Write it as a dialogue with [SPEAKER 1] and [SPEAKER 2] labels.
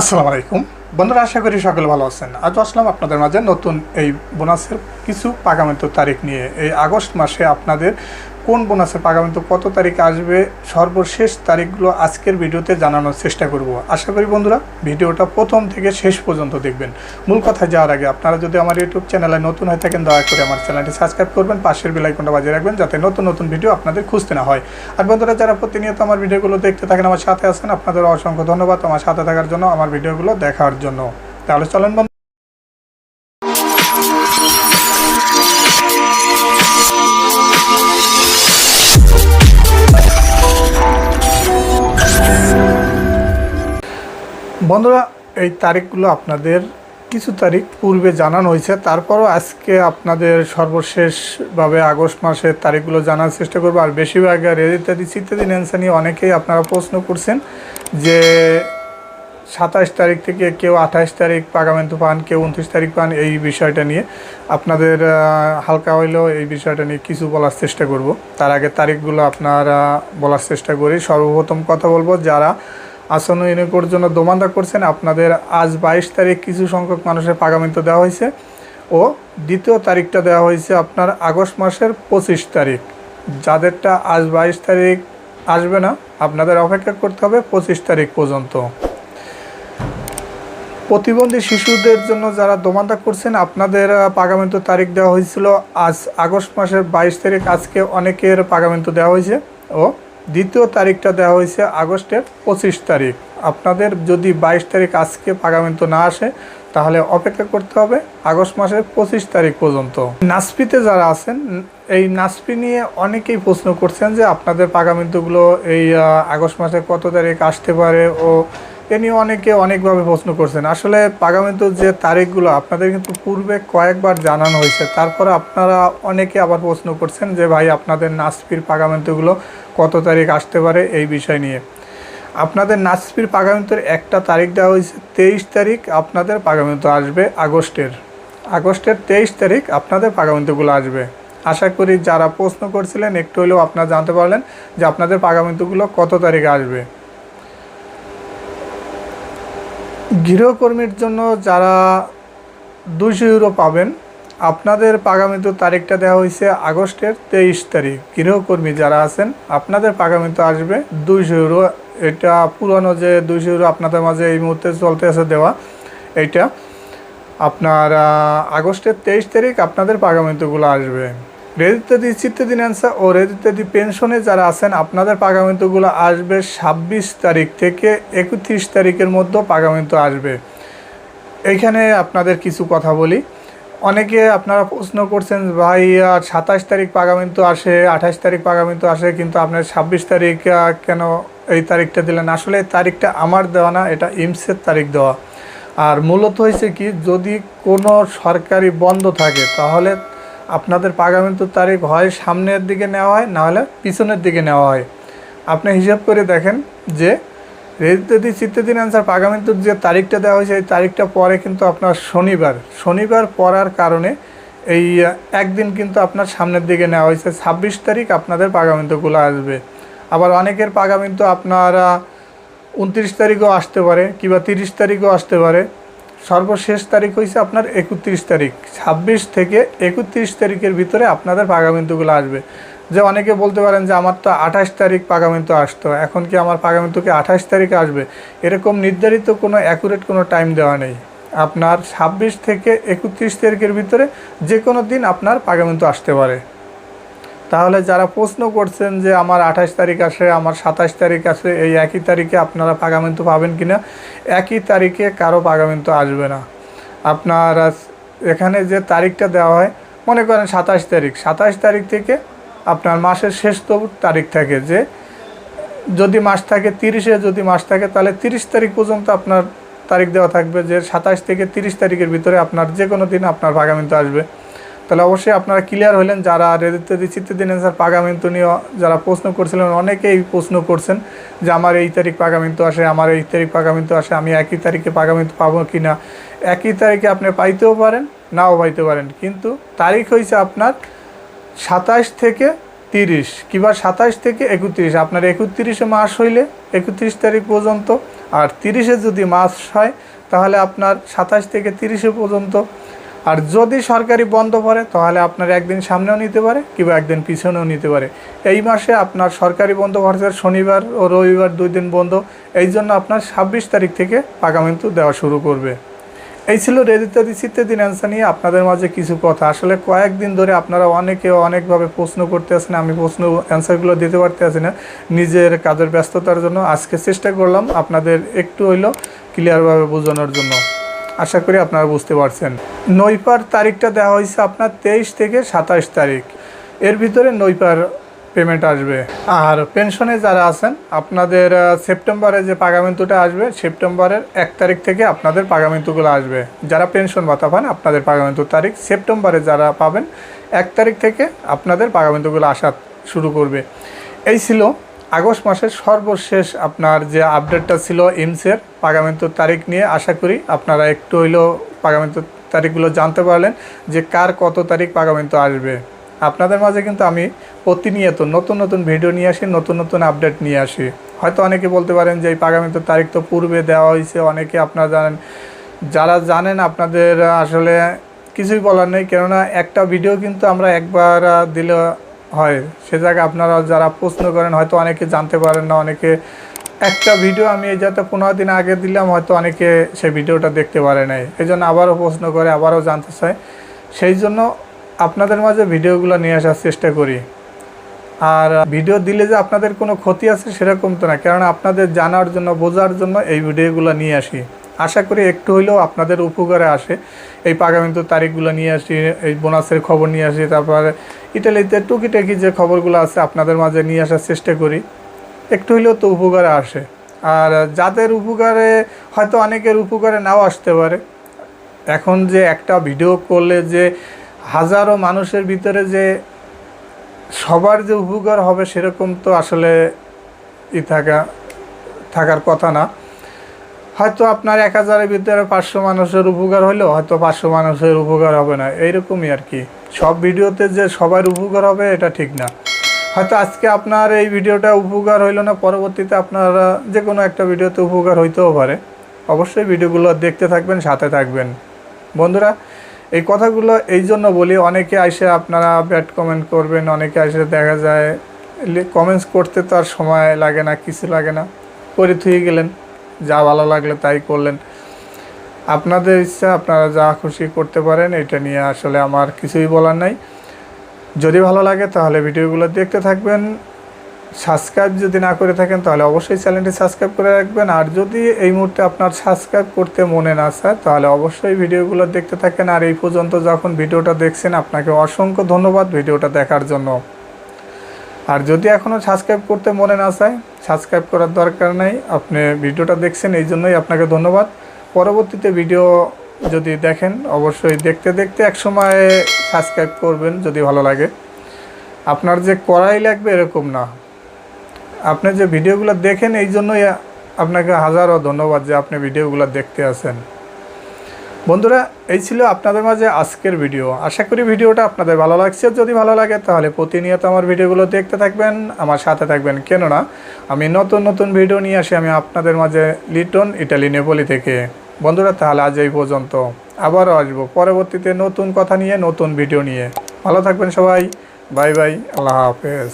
[SPEAKER 1] আসসালামু আলাইকুম বন্ধুরা, আশা করি সকলে ভালো আছেন। আজ আসলাম আপনাদের মাঝে নতুন এই বোনাসের কিছু পাগামিত তারিখ নিয়ে। এই আগস্ট মাসে আপনাদের কোন বোনাসের পাগামিত, কত তারিখ আসবে, সর্বশেষ তারিখগুলো আজকের ভিডিওতে জানানোর চেষ্টা করব। আশা করি বন্ধুরা, ভিডিওটা প্রথম থেকে শেষ পর্যন্ত দেখবেন। মূল কথা যাওয়ার আগে, আপনারা যদি আমার ইউটিউব চ্যানেলে নতুন হয়ে থাকেন, দয়া করে আমার চ্যানেলটি সাবস্ক্রাইব করবেন, পাশের বেলাইকনটা বাজিয়ে রাখবেন, যাতে নতুন নতুন ভিডিও আপনাদের খুঁজতে না হয়। আর বন্ধুরা, যারা প্রতিনিয়ত আমার ভিডিওগুলো দেখতে থাকেন, আমার সাথে আছেন আপনাদের অসংখ্য ধন্যবাদ। আমার সাথে থাকার জন্য আমার ভিডিওগুলো দেখার জন্য। তাহলে চলেন বন্ধু। বন্ধুরা, এই তারিখগুলো আপনাদের কিছু তারিখ পূর্বে জানানো হয়েছে। তারপরও আজকে আপনাদের সর্বশেষভাবে আগস্ট মাসের তারিখগুলো জানার চেষ্টা করব। আর বেশিরভাগ রেড ইত্যাদি অ্যান্সার নিয়ে অনেকেই আপনারা প্রশ্ন করছেন যে সাতাশ তারিখ থেকে কেউ আঠাশ তারিখ পাগামেন্টু পান কেউ উনত্রিশ তারিখ পান, এই বিষয়টা নিয়ে আপনাদের হালকা হইলেও এই বিষয়টা নিয়ে কিছু বলার চেষ্টা করব। তার আগে তারিখগুলো আপনারা বলার চেষ্টা করি। সর্বপ্রথম কথা বলব, যারা আসন্ন ইউনিকোর জন্য দোমান্দা করছেন, আপনাদের আজ বাইশ তারিখ কিছু সংখ্যক মানুষের পাগামিন্ত দেওয়া হয়েছে ও দ্বিতীয় তারিখটা দেওয়া হয়েছে আপনার আগস্ট মাসের পঁচিশ তারিখ। যাদেরটা আজ বাইশ তারিখ আসবে না, আপনাদের অপেক্ষা করতে হবে পঁচিশ তারিখ পর্যন্ত। প্রতিবন্ধী শিশুদের জন্য যারা দোমান্দা করছেন আপনাদের আহ, পাগামেন্ট তারিখ দেওয়া হয়েছিল আজ আগস্ট মাসের বাইশ তারিখ। আজকে অনেকের পাগামেন্ট দেওয়া হয়েছে ও দ্বিতীয় তারিখটা দেওয়া হয়েছে আগস্টের পঁচিশ তারিখ। আপনাদের যদি বাইশ তারিখ আজকে পাগামেন্ট না আসে তাহলে অপেক্ষা করতে হবে আগস্ট মাসের পঁচিশ তারিখ পর্যন্ত। নাসপিতে যারা আছেন এই নাসপি নিয়ে অনেকেই প্রশ্ন করছেন যে আপনাদের পাগামেন্টগুলো এই আগস্ট মাসে কত তারিখ আসতে পারে ও এ নিয়ে অনেকে অনেকভাবে প্রশ্ন করছেন। আসলে পাগামিত যে তারিখগুলো, আপনাদের কিন্তু পূর্বে কয়েকবার জানানো হয়েছে। তারপরে আপনারা অনেকে আবার প্রশ্ন করছেন যে, ভাই, আপনাদের নাসপির পাগামিন্তগুলো কত তারিখ আসতে পারে? এই বিষয় নিয়ে। আপনাদের নাসপির পাগামিন্তর একটা তারিখ দেওয়া হয়েছে, তেইশ তারিখ আপনাদের পাগামিন্ত আসবে আগস্টের। আগস্টের তেইশ তারিখ আপনাদের পাগামিন্তগুলো আসবে। আশা করি যারা প্রশ্ন করছিলেন, একটু হলেও আপনারা জানতে পারলেন যে, আপনাদের পাগামিন্তগুলো কত তারিখে আসবে। গৃহকর্মীর জন্য যারা দুশো ইউরো পাবেন, আপনাদের পাগামিত তারিখটা দেওয়া হয়েছে আগস্টের তেইশ তারিখ। গৃহকর্মী যারা আছেন, আপনাদের পাগামিত আসবে দুইশো ইউরো। এটা পুরনো যে দুইশো ইউরো আপনাদের মাঝে এই মুহূর্তে চলতে আছে দেওয়া, এইটা। আপনার আগস্টের তেইশ তারিখ আপনাদের পাগামিন্তগুলো আসবে। রেজিত্যাদি চিত্তাদি অ্যান্সার ও রেজিত্যাদি পেনশনে যারা আছেন, আপনাদের পাগামিন্তগুলো আসবে ছাব্বিশ তারিখ থেকে একত্রিশ তারিখের মধ্যে পাগামিন্ত আসবে। এইখানে আপনাদের কিছু কথা বলি। অনেকে আপনারা প্রশ্ন করছেন, ভাই সাতাশ তারিখ পাগামিন্ত আসে, আঠাশ তারিখ পাগামিন্ত আসে, কিন্তু আপনার ছাব্বিশ তারিখ কেন এই তারিখটা দিলেন? আসলে তারিখটা আমার দেওয়া না, এটা ইমসের তারিখ দেওয়া। আর মূলত হয়েছে কি, যদি কোনো সরকারি বন্ধ থাকে, তাহলে আপনাদের পাগামিন্ত তারিখ হয় সামনের দিকে নেওয়া হয় নাহলে পিছনের দিকে নেওয়া হয়। আপনি হিসাব করে দেখেন যে রেজিস্ট্রেদি চিত্তদিন আনসার পাগামিন্তুর যে তারিখটা দেওয়া হয়েছে, এই তারিখটা পরে কিন্তু আপনার শনিবার। শনিবার পড়ার কারণে এই একদিন কিন্তু আপনার সামনের দিকে নেওয়া হয়েছে। ছাব্বিশ তারিখ আপনাদের পাগামিন্তগুলো আসবে। আবার অনেকের পাগামিন্ত আপনারা উনত্রিশ তারিখও আসতে পারে কিংবা তিরিশ তারিখও আসতে পারে। সর্বশেষ তারিখ হয়েছে আপনার একত্রিশ তারিখ। ছাব্বিশ থেকে একত্রিশ তারিখের ভিতরে আপনাদের পাগামিন্তগুলো আসবে। যে অনেকে বলতে পারেন যে, আমার তো আঠাশ তারিখ পাগামিন্ত আসতো, এখন কি আমার পাগামিন্তকে আঠাশ তারিখে আসবে? এরকম নির্ধারিত কোনো অ্যাকুরেট কোনো টাইম দেওয়া নেই। আপনার ছাব্বিশ থেকে একত্রিশ তারিখের ভিতরে যে কোনো দিন আপনার পাগামিন্ত আসতে পারে। তাহলে যারা প্রশ্ন করছেন যে আমার আঠাশ তারিখ আসে, আমার সাতাশ তারিখ আসে, এই একই তারিখে আপনারা পাগামিন্ত পাবেন কি না একই তারিখে কারও পাগামিন্ত আসবে না। আপনার এখানে যে তারিখটা দেওয়া হয়, মনে করেন সাতাশ তারিখ। সাতাশ তারিখ থেকে আপনার মাসের শেষ তো তারিখ থাকে যে, যদি মাস থাকে তিরিশে, যদি মাস থাকে তাহলে তিরিশ তারিখ পর্যন্ত আপনার তারিখ দেওয়া থাকবে যে সাতাশ থেকে তিরিশ তারিখের ভিতরে আপনার যে কোনো দিন আপনার পাগামিন্ত আসবে। তাহলে অবশ্যই আপনারা ক্লিয়ার হলেন যারা রেদিত্যাদি চিত্তদিন স্যার পাগামিন্তু নিয়ে যারা প্রশ্ন করছিলেন, অনেকেই প্রশ্ন করছেন যে আমার এই তারিখ পাগামিন্তু আসে, আমার এই তারিখ পাগামিন্তু আসে, আমি একই তারিখে পাগামিন্তু পাবো কি না একই তারিখে আপনি পাইতেও পারেন, নাও পাইতে পারেন। কিন্তু তারিখ হয়েছে আপনার সাতাশ থেকে তিরিশ। কিংবা সাতাশ থেকে একত্রিশ। আপনার একত্রিশে মাস হইলে একত্রিশ তারিখ পর্যন্ত, আর তিরিশে যদি মাস হয়, তাহলে আপনার সাতাশ থেকে তিরিশে পর্যন্ত আর যদি সরকারি বন্ধ পড়ে, তাহলে আপনার একদিন সামনেও নিতে পারে কিংবা একদিন পিছনেও নিতে পারে। এই মাসে আপনার সরকারি বন্ধ পড়ছে, শনিবার ও রবিবার দুই দিন বন্ধ। এই জন্য আপনার ছাব্বিশ তারিখ থেকে পাকামিন্তু দেওয়া শুরু করবে। এই ছিল রেজিস্টারি শীতের দিন অ্যান্সার নিয়ে আপনাদের মাঝে কিছু কথা। আসলে কয়েকদিন ধরে আপনারা অনেকে অনেকভাবে প্রশ্ন করতে আসেন, আমি প্রশ্ন অ্যান্সারগুলো দিতে পারতে আসি না। নিজের কাজের ব্যস্ততার জন্য আজকে চেষ্টা করলাম আপনাদের একটু হইল ক্লিয়ারভাবে বোঝানোর জন্য। আশা করি আপনারা বুঝতে পারছেন। নৈপার তারিখটা দেওয়া হয়েছে আপনার তেইশ থেকে সাতাশ তারিখ। এর ভিতরে নৈপার পেমেন্ট আসবে। আর পেনশনে যারা আছেন, আপনাদের সেপ্টেম্বরে যে পাগামেন্তুটা আসবে সেপ্টেম্বরের এক তারিখ থেকে আপনাদের পাগামেন্তুগুলো আসবে। যারা পেনশন ভাতা পান, আপনাদের পাগামেন্তুর তারিখ সেপ্টেম্বরে যারা পাবেন, এক তারিখ থেকে আপনাদের পাগামেন্তুগুলো আসা শুরু করবে। এই ছিল আগস্ট মাসের সর্বশেষ আপনার যে আপডেটটা ছিল ইমসের পাগামেন্তুর তারিখ নিয়ে আশা করি আপনারা একটু হইলেও পাগামেন্তুর তারিখগুলো জানতে পারলেন যে কার কত তারিখ পাগামেন্তু আসবে। আপনাদের মাঝে কিন্তু আমি প্রতিনিয়ত নতুন নতুন ভিডিও নিয়ে আসি, নতুন নতুন আপডেট নিয়ে আসি। হয়তো অনেকে বলতে পারেন যে এই পাগামেন্তুর তারিখ তো পূর্বে দেওয়া হয়েছে, অনেকে আপনারা জানেন। যারা জানেন আপনাদের আসলে কিছুই বলার নেই, কেননা একটা ভিডিও কিন্তু আমরা একবার দিলে হয়, সে জায়গায় আপনারা যারা প্রশ্ন করেন, হয়তো অনেকে জানতে পারেন না, অনেকে একটা ভিডিও আমি এই যাতে পনেরো দিন আগে দিলাম, হয়তো অনেকে সেই ভিডিওটা দেখতে পারে নাই। এই জন্য আবারও প্রশ্ন করে, আবারও জানতে চায়। সেই জন্য আপনাদের মাঝে ভিডিওগুলো নিয়ে আসার চেষ্টা করি। আর ভিডিও দিলে যে আপনাদের কোনো ক্ষতি আছে সেরকম তো না, কেননা আপনাদের জানার জন্য, বোঝার জন্য এই ভিডিওগুলো নিয়ে আসি। আশা করি একটু হইলেও আপনাদের উপকারে আসে। এই পাগামিন্তু তারিখগুলো নিয়ে আসি, এই বোনাসের খবর নিয়ে আসি, তারপরে ইটালিতে টুকিটাকি যে খবরগুলো আছে আপনাদের মাঝে নিয়ে আসার চেষ্টা করি। একটু হইলেও তো উপকারে আসে। আর যাদের উপকারে, হয়তো অনেকের উপকারে নাও আসতে পারে। এখন যে একটা ভিডিও করলে যে হাজারো মানুষের ভিতরে যে সবার যে উপকার হবে সেরকম তো আসলে ই থাকা, থাকার কথা না। হয়তো আপনার এক হাজারের ভিতরে পাঁচশো মানুষের উপকার হলেও হয়তো পাঁচশো মানুষের উপকার হবে না, এইরকমই আর কি। সব ভিডিওতে যে সবার উপকার হবে এটা ঠিক না। হয়তো আজকে আপনার এই ভিডিওটা উপকার হইল না, পরবর্তীতে আপনারা যে কোনো একটা ভিডিওতে উপকার হইতেও পারে। অবশ্যই ভিডিওগুলো দেখতে থাকবেন, সাথে থাকবেন। বন্ধুরা, এই কথাগুলো এই জন্য বলি, অনেকে আসে আপনারা ব্যাড কমেন্ট করবেন, অনেকে আসে দেখা যায় কমেন্টস করতে তো আর সময় লাগে না, কিছু লাগে না, করে থুয়ে গেলেন। যা ভালো লাগলে তাই করলেন। আপনাদের ইচ্ছা, আপনারা যা খুশি করতে পারেন, এটা নিয়ে আসলে আমার কিছুই বলার নাই। যদি ভালো লাগে তাহলে ভিডিওগুলো দেখতে থাকবেন। সাবস্ক্রাইব যদি না করে থাকেন তাহলে অবশ্যই চ্যানেলটি সাবস্ক্রাইব করে রাখবেন। আর যদি এই মুহূর্তে আপনার সাবস্ক্রাইব করতে মনে না চায় তাহলে অবশ্যই ভিডিওগুলো দেখতে থাকেন। আর এই পর্যন্ত যখন ভিডিওটা দেখছেন, আপনাকে অসংখ্য ধন্যবাদ ভিডিওটা দেখার জন্য। আর যদি এখনও সাবস্ক্রাইব করতে মনে না চায় সাবস্ক্রাইব করার দরকার নেই। আপনি ভিডিওটা দেখছেন, এই জন্যই আপনাকে ধন্যবাদ। পরবর্তীতে ভিডিও যদি দেখেন, অবশ্যই দেখতে দেখতে একসময় সাবস্ক্রাইব করবেন যদি ভালো লাগে। আপনার যে করাই লাগবে এরকম না। আপনি যে ভিডিওগুলো দেখেন, এই জন্যই আপনাকে হাজারো ধন্যবাদ যে আপনি ভিডিওগুলো দেখতে আসেন। বন্ধুরা, এই ছিল আপনাদের মাঝে আজকের ভিডিও। আশা করি ভিডিওটা আপনাদের ভালো লাগছে। যদি ভালো লাগে, তাহলে প্রতিনিয়ত আমার ভিডিওগুলো দেখতে থাকবেন। আমার সাথে থাকবেন কেননা, আমি নতুন নতুন ভিডিও নিয়ে আসি। আমি আপনাদের মাঝে লিটন ইটালি নেপোলি থেকে। বন্ধুরা, তাহলে আজ এই পর্যন্ত। আবারও আসব পরবর্তীতে নতুন কথা নিয়ে, নতুন ভিডিও নিয়ে। ভালো থাকবেন সবাই। Bye bye. আল্লাহ হাফেজ।